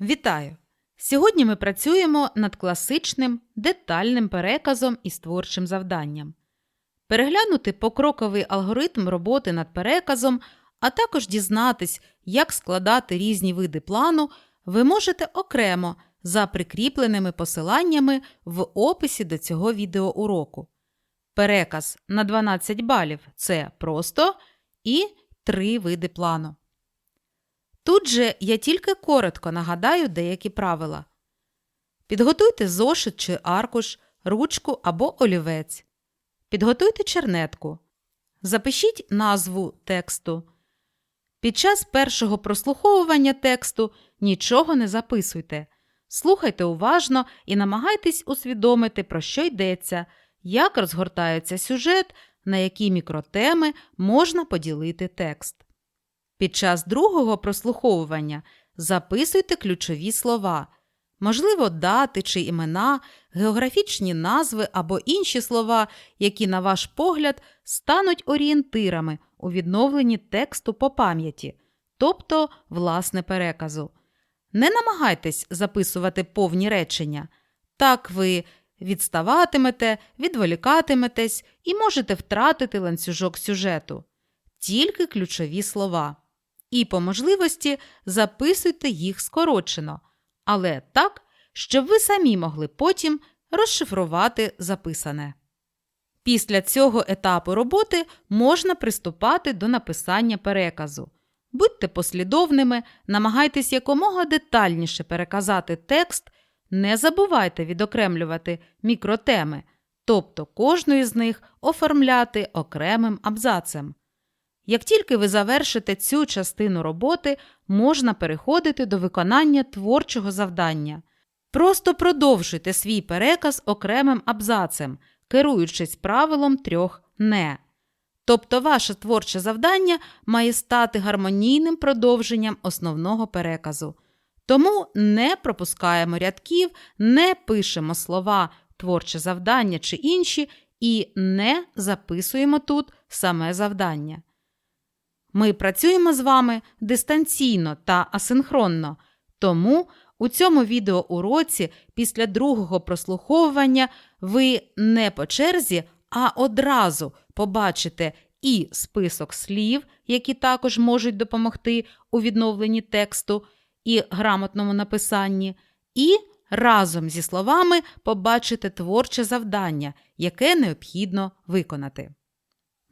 Вітаю! Сьогодні ми працюємо над класичним детальним переказом із творчим завданням. Переглянути покроковий алгоритм роботи над переказом, а також дізнатись, як складати різні види плану, ви можете окремо за прикріпленими посиланнями в описі до цього відеоуроку. Переказ на 12 балів це просто і три види плану. Тут же я тільки коротко нагадаю деякі правила. Підготуйте зошит чи аркуш, ручку або олівець. Підготуйте чернетку. Запишіть назву тексту. Під час першого прослуховування тексту нічого не записуйте. Слухайте уважно і намагайтесь усвідомити, про що йдеться, як розгортається сюжет, на які мікротеми можна поділити текст. Під час другого прослуховування записуйте ключові слова, можливо, дати чи імена, географічні назви або інші слова, які, на ваш погляд, стануть орієнтирами у відновленні тексту по пам'яті, тобто власне переказу. Не намагайтесь записувати повні речення. Так ви відставатимете, відволікатиметесь і можете втратити ланцюжок сюжету. Тільки ключові слова. І по можливості записуйте їх скорочено, але так, щоб ви самі могли потім розшифрувати записане. Після цього етапу роботи можна приступати до написання переказу. Будьте послідовними, намагайтесь якомога детальніше переказати текст, не забувайте відокремлювати мікротеми, тобто кожну із них оформляти окремим абзацем. Як тільки ви завершите цю частину роботи, можна переходити до виконання творчого завдання. Просто продовжуйте свій переказ окремим абзацем, керуючись правилом трьох не. Тобто ваше творче завдання має стати гармонійним продовженням основного переказу. Тому не пропускаємо рядків, не пишемо слова творче завдання чи інші і не записуємо тут саме завдання. Ми працюємо з вами дистанційно та асинхронно, тому у цьому відеоуроці після другого прослуховування ви не по черзі, а одразу побачите і список слів, які також можуть допомогти у відновленні тексту і грамотному написанні, і разом зі словами побачите творче завдання, яке необхідно виконати.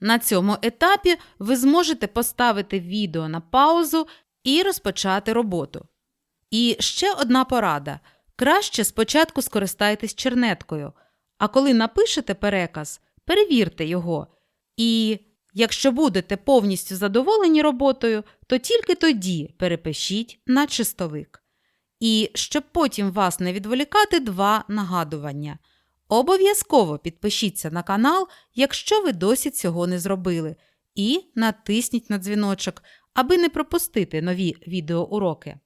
На цьому етапі ви зможете поставити відео на паузу і розпочати роботу. І ще одна порада: краще спочатку скористайтесь чернеткою, а коли напишете переказ, перевірте його. І якщо будете повністю задоволені роботою, то тільки тоді перепишіть на чистовик. І щоб потім вас не відволікати, два нагадування. Обов'язково підпишіться на канал, якщо ви досі цього не зробили, і натисніть на дзвіночок, аби не пропустити нові відеоуроки.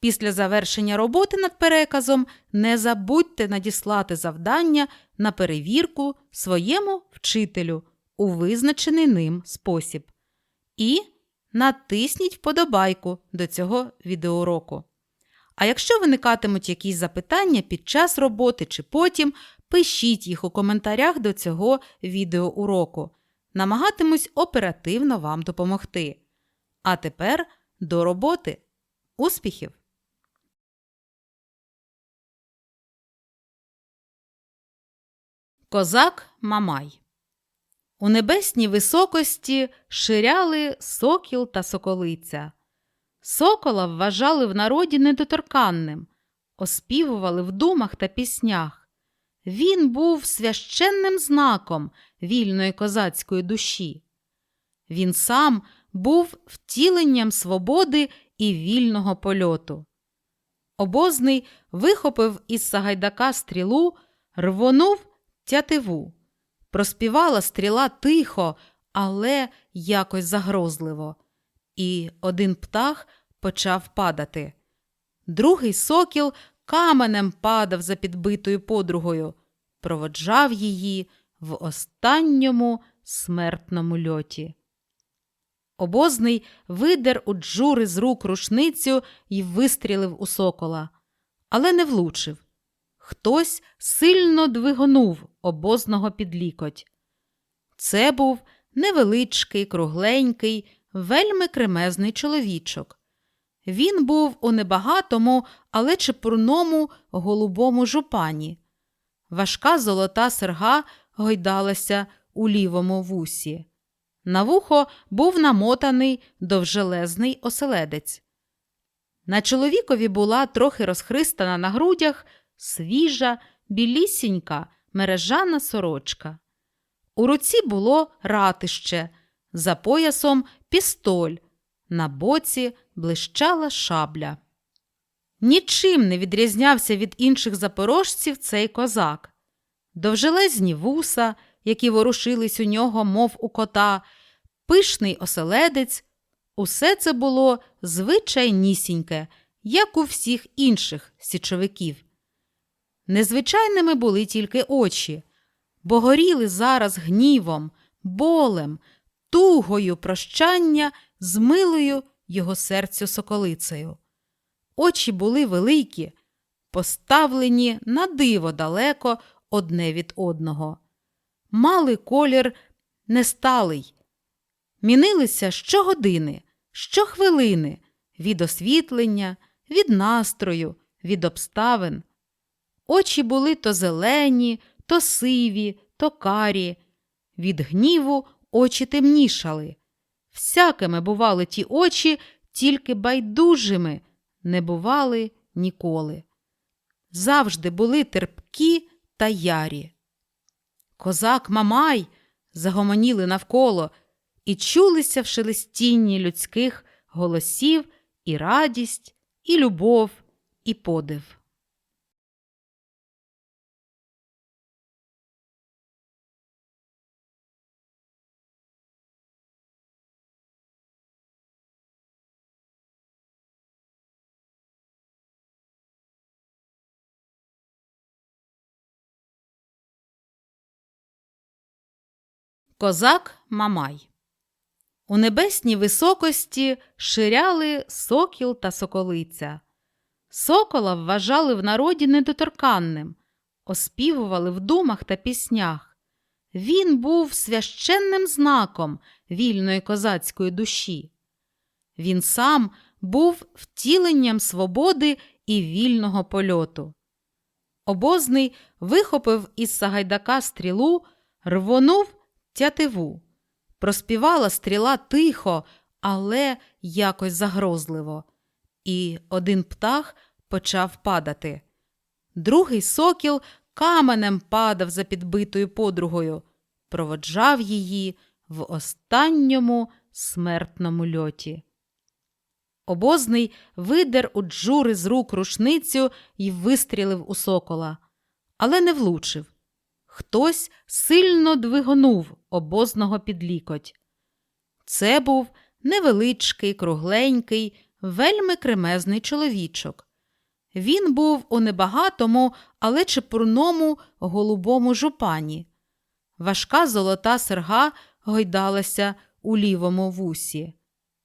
Після завершення роботи над переказом не забудьте надіслати завдання на перевірку своєму вчителю у визначений ним спосіб. І натисніть вподобайку до цього відеоуроку. А якщо виникатимуть якісь запитання під час роботи чи потім, пишіть їх у коментарях до цього відеоуроку. Намагатимусь оперативно вам допомогти. А тепер до роботи. Успіхів! Козак Мамай У небесній високості ширяли сокіл та соколиця. Сокола вважали в народі недоторканним, оспівували в думах та піснях. Він був священним знаком вільної козацької душі. Він сам був втіленням свободи і вільного польоту. Обозний вихопив із Сагайдака стрілу, рвонув тятиву. Проспівала стріла тихо, але якось загрозливо. І один птах почав падати. Другий сокіл каменем падав за підбитою подругою, проводжав її в останньому смертному льоті. Обозний видер у Джури з рук рушницю і вистрілив у сокола, але не влучив. Хтось сильно двигонув обозного під лікоть. Це був невеличкий, кругленький, вельми кремезний чоловічок. Він був у небагатому, але чепурному голубому жупані. Важка золота серга гойдалася у лівому вусі. На вухо був намотаний довжелезний оселедець. На чоловікові була трохи розхристана на грудях свіжа, білісінька мережана сорочка. У руці було ратище, за поясом пістоль, на боці блищала шабля. Нічим не відрізнявся від інших запорожців цей козак. Довжелезні вуса, які ворушились у нього, мов у кота, пишний оселедець усе це було звичайнісіньке, як у всіх інших січовиків. Незвичайними були тільки очі, бо горіли зараз гнівом, болем, тугою прощання з милою його серцю соколицею. Очі були великі, поставлені на диво далеко одне від одного. Мали колір несталий, мінилися щогодини, щохвилини від освітлення, від настрою, від обставин. Очі були то зелені, то сиві, то карі. Від гніву очі темнішали. Всякими бували ті очі, тільки байдужими не бували ніколи. Завжди були терпкі та ярі. Козак Мамай загомоніли навколо і чулися в шелестінні людських голосів і радість, і любов, і подив. Козак Мамай У небесній високості ширяли сокіл та соколиця. Сокола вважали в народі недоторканним, оспівували в думах та піснях. Він був священним знаком вільної козацької душі. Він сам був втіленням свободи і вільного польоту. Обозний вихопив із Сагайдака стрілу, рвонув тятиву. Проспівала стріла тихо, але якось загрозливо. І один птах почав падати. Другий сокіл каменем падав за підбитою подругою, проводжав її в останньому смертному льоті. Обозний видер у Джури з рук рушницю і вистрілив у сокола, але не влучив. Хтось сильно двигонув обозного під лікоть. Це був невеличкий, кругленький, вельми кремезний чоловічок. Він був у небагатому, але чепурному голубому жупані. Важка золота серга гойдалася у лівому вусі.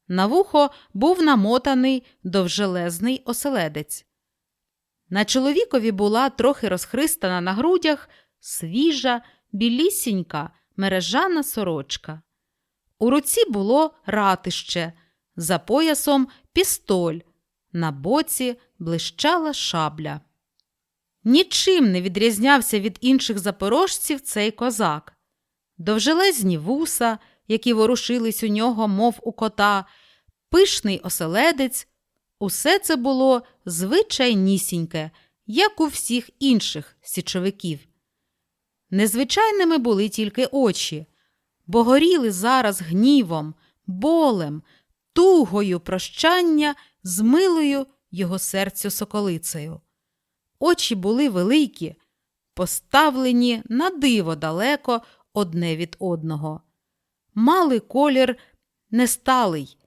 На вухо був намотаний довжелезний оселедець. На чоловікові була трохи розхристана на грудях свіжа, білісінька мережана сорочка. У руці було ратище, за поясом пістоль, на боці блищала шабля. Нічим не відрізнявся від інших запорожців цей козак. Довжелезні вуса, які ворушились у нього, мов у кота, пишний оселедець усе це було звичайнісіньке, як у всіх інших січовиків. Незвичайними були тільки очі, бо горіли зараз гнівом, болем, тугою прощання з милою його серцю соколицею. Очі були великі, поставлені на диво далеко одне від одного. Мали колір несталий,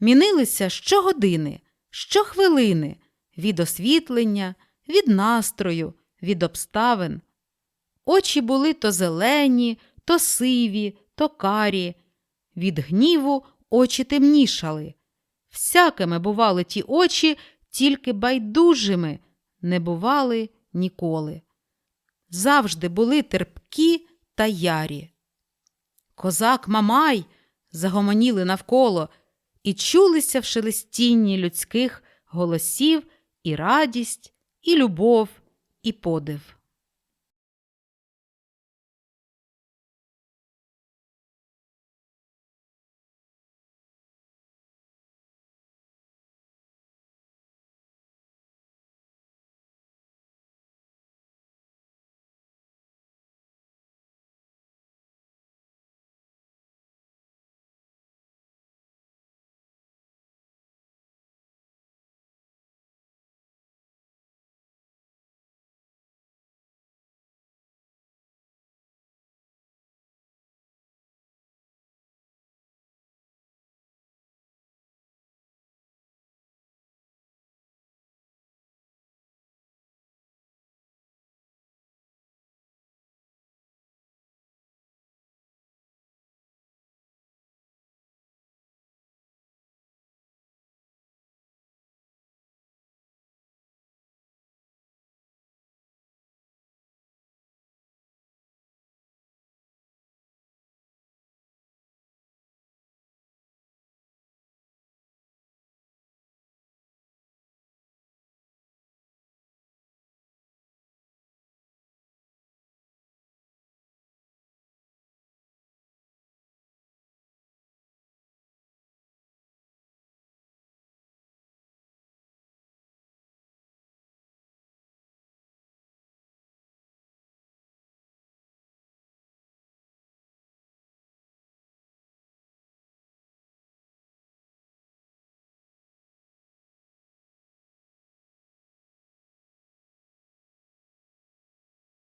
мінилися щогодини, щохвилини від освітлення, від настрою, від обставин. Очі були то зелені, то сиві, то карі. Від гніву очі темнішали. Всякими бували ті очі, тільки байдужими не бували ніколи. Завжди були терпкі та ярі. Козак Мамай загомоніли навколо і чулися в шелестінні людських голосів і радість, і любов, і подив.